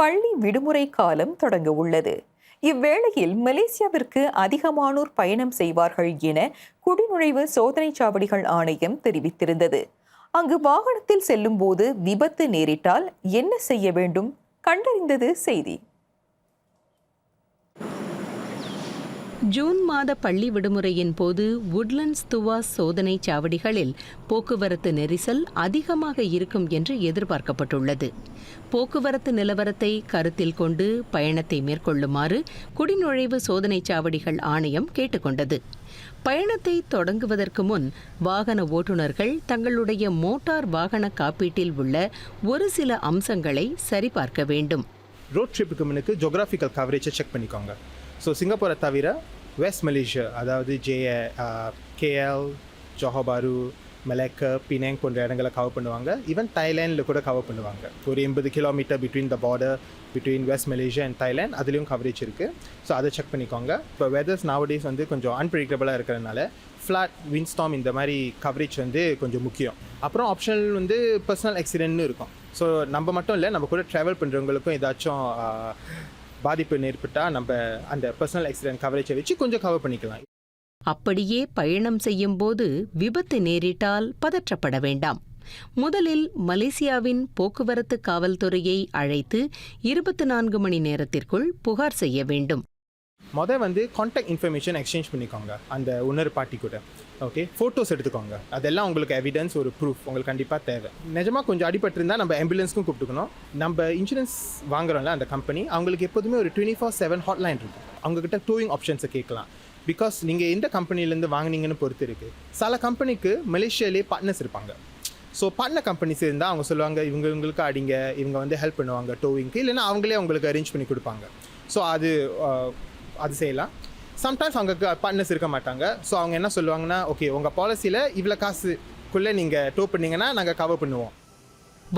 பள்ளி விடுமுறை காலம் தொடங்க உள்ளது. இவ்வேளையில் மலேசியாவிற்கு அதிகமானோர் பயணம் செய்வார்கள் என குடிநுழைவு சோதனைச் சாவடிகள் ஆணையம் தெரிவித்திருந்தது. அங்கு வாகனத்தில் செல்லும்போது விபத்து நேரிட்டால் என்ன செய்ய வேண்டும்? கண்டறிந்தது செய்தி. ஜூன் மாத பள்ளி விடுமுறையின் போது உட்லண்ட்ஸ் துவா சோதனை சாவடிகளில் போக்குவரத்து நெரிசல் அதிகமாக இருக்கும் என்று எதிர்பார்க்கப்பட்டுள்ளது. போக்குவரத்து நிலவரத்தை கருத்தில் கொண்டு பயணத்தை மேற்கொள்ளுமாறு குடிநுழைவு சோதனை சாவடிகள் ஆணையம் கேட்டுக்கொண்டது. பயணத்தை தொடங்குவதற்கு முன் வாகன ஓட்டுநர்கள் தங்களுடைய மோட்டார் வாகன காப்பீட்டில் உள்ள ஒரு சில அம்சங்களை சரிபார்க்க வேண்டும். ரோட் ட்ரிப்புக்கு முன்னுக்கு ஜோக்ராஃபிக்கல் கவரேஜை செக் பண்ணிக்கோங்க. ஸோ சிங்கப்பூரை தவிர வெஸ்ட் மலேசியா அதாவது J KL Johor Bahru Malacca Penang போன்ற இடங்களை கவர் பண்ணுவாங்க. ஈவன் தாய்லாண்டில் கூட கவர் பண்ணுவாங்க. ஒரு எண்பது kilometre between the border between west Malaysia and Thailand அதுலேயும் கவரேஜ் இருக்குது ஸோ அதை செக் பண்ணிக்கோங்க. இப்போ வெதர்ஸ் நாவடேஸ் வந்து கொஞ்சம் அன்பிரிடிக்டபுளாக இருக்கிறதுனால ஃப்ளாட் வின்ஸ்டாம் இந்த மாதிரி கவரேஜ் வந்து கொஞ்சம் முக்கியம். அப்புறம் ஆப்ஷனல் வந்து பர்சனல் ஆக்சிடென்ட்னு இருக்கும். ஸோ நம்ம மட்டும் இல்லை நம்ம கூட ட்ராவல் பண்ணுறவங்களுக்கும் ஏதாச்சும் uh, பாதிப்பு ஏற்பட்டால் நம்ம அந்த பர்சனல் ஆக்சிடென்ட் கவரேஜை வச்சு கொஞ்சம் கவர் பண்ணிக்கலாம். அப்படியே பயணம் செய்யும்போது விபத்து நேரிட்டால் பதற்றப்பட வேண்டாம். முதலில் மலேசியாவின் போக்குவரத்து காவல்துறையை அழைத்து இருபத்தி நான்கு மணி நேரத்திற்குள் புகார் செய்ய வேண்டும். மொதல் வந்து காண்டாக்ட் இன்ஃபர்மேஷன் எக்ஸ்சேஞ்ச் பண்ணிக்கோங்க. அந்த உணர் பார்ட்டி கூட. ஓகே ஃபோட்டோஸ் எடுத்துக்கோங்க. அதெல்லாம் உங்களுக்கு எவிடன்ஸ் ஒரு ப்ரூஃப் உங்களுக்கு கண்டிப்பாக தேவை. நிஜமாக கொஞ்சம் அடிபட்டிருந்தா நம்ம ஆம்புலன்ஸ்க்கும் கூப்பிட்டுக்கணும். நம்ம இன்சூரன்ஸ் வாங்குறோம்ல அந்த கம்பெனி அவங்களுக்கு எப்போதுமே ஒரு டுவெண்ட்டி ஃபோர் செவன் ஹாட்லைன் இருக்கும் அவங்கக்கிட்ட டூவிங் ஆப்ஷன்ஸை கேட்கலாம். பிகாஸ் நீங்கள் எந்த கம்பெனிலேருந்து வாங்குனீங்கன்னு பொறுத்து இருக்குது சில கம்பெனிக்கு மலேசியாலே பார்ட்னர்ஸ் இருப்பாங்க. ஸோ பண்ண கம்பெனிஸ் இருந்தால் அவங்க சொல்லுவாங்க இவங்க இவங்களுக்கு அடிங்க. இவங்க வந்து ஹெல்ப் பண்ணுவாங்க டோவிங்க்கு இல்லைன்னா அவங்களே உங்களுக்கு அரேஞ்ச் பண்ணி கொடுப்பாங்க. ஸோ அது அது செய்யலாம். சம்டைம்ஸ் அவங்க பார்ட்னர்ஸ் இருக்க மாட்டாங்க. ஸோ அவங்க என்ன சொல்லுவாங்கன்னா ஓகே உங்கள் பாலிசியில் இவ்வளோ காசுக்குள்ளே நீங்கள் டோ பண்ணீங்கன்னா நாங்கள் கவர் பண்ணுவோம்.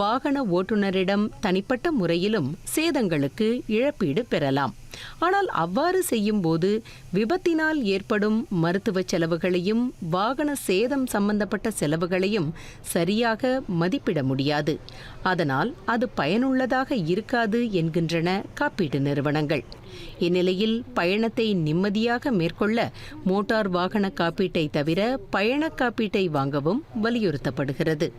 வாகன ஓட்டுநரிடம் தனிப்பட்ட முறையிலும் சேதங்களுக்கு இழப்பீடு பெறலாம். ஆனால் அவ்வாறு செய்யும்போது விபத்தினால் ஏற்படும் மருத்துவ செலவுகளையும் வாகன சேதம் சம்பந்தப்பட்ட செலவுகளையும் சரியாக மதிப்பிட முடியாது. அதனால் அது பயனுள்ளதாக இருக்காது என்கின்றன காப்பீட்டு நிறுவனங்கள். இந்நிலையில் பயணத்தை நிம்மதியாக மேற்கொள்ள மோட்டார் வாகன காப்பீட்டை தவிர பயண காப்பீட்டை வாங்கவும் வலியுறுத்தப்படுகிறது.